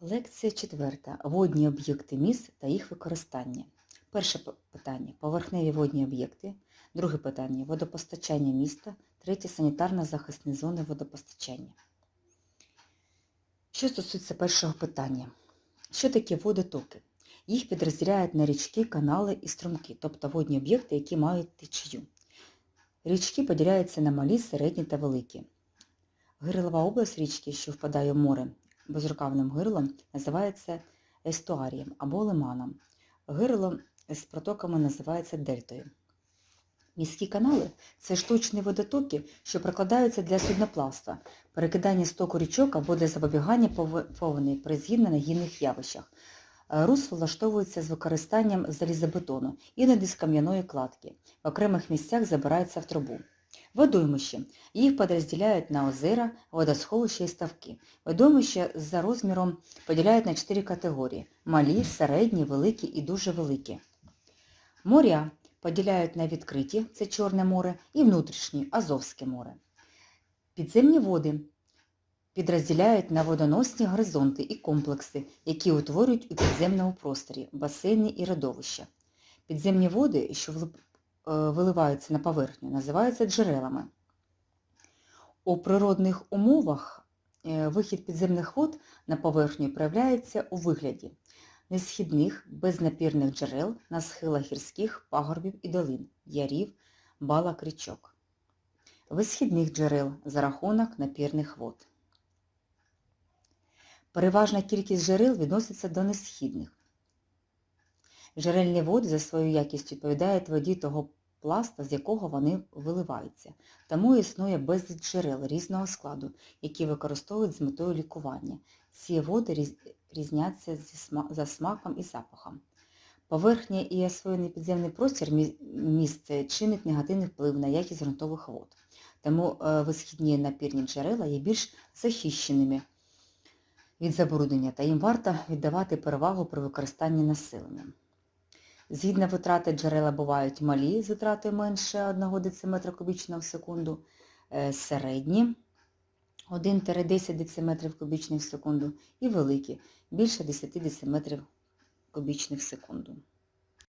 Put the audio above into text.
Лекція четверта. Водні об'єкти міст та їх використання. Перше питання поверхневі водні об'єкти. Друге питання водопостачання міста. Третє санітарно-захисні зони водопостачання. Що стосується першого питання. Що таке водотоки? Їх підрозділяють на річки, канали і струмки, тобто водні об'єкти, які мають течію. Річки поділяються на малі, середні та великі. Гирлова область річки, що впадає в море безрукавним гирлом, називається естуарієм або лиманом. Гирло з протоками називається дельтою. Міські канали це штучні водотоки, що прокладаються для судноплавства, перекидання стоку річок або для запобігання пов- повені при згідно-негідних явищах. Е, Русло влаштовується з використанням залізобетону, іноді з кам'яної кладки. В окремих місцях забираються в трубу. Водоймищі. Їх подрозділяють на озера, водосховища і ставки. Водоймища за розміром поділяють на чотири категорії – малі, середні, великі і дуже великі. Моря поділяють на відкриті – це Чорне море, і внутрішні – Азовське море. Підземні води підрозділяють на водоносні горизонти і комплекси, які утворюють у підземному просторі – басейни і родовища. Підземні води, що виливаються на поверхню, називаються джерелами. У природних умовах е, вихід підземних вод на поверхню проявляється у вигляді несхідних безнапірних джерел на схилах гірських пагорбів і долин, ярів, балок річок. Висхідних джерел за рахунок напірних вод. Переважна кількість джерел відноситься до несхідних. Джерельні води за своєю якістю відповідають воді того пласта, з якого вони виливаються. Тому існує безліч джерел різного складу, які використовують з метою лікування. Ці води різ- різняться за смаком і запахом. Поверхня і освоєний підземний простір мі- міст чинить негативний вплив на якість ґрунтових вод. Тому е, висхідні напірні джерела є більш захищеними від забруднення та їм варто віддавати перевагу при використанні населенням. Згідно витрати джерела бувають малі з витратою менше 1 дециметра кубічного в секунду, е, середні 1-10 дециметрів кубічних в секунду і великі більше 10 дециметрів кубічних в секунду.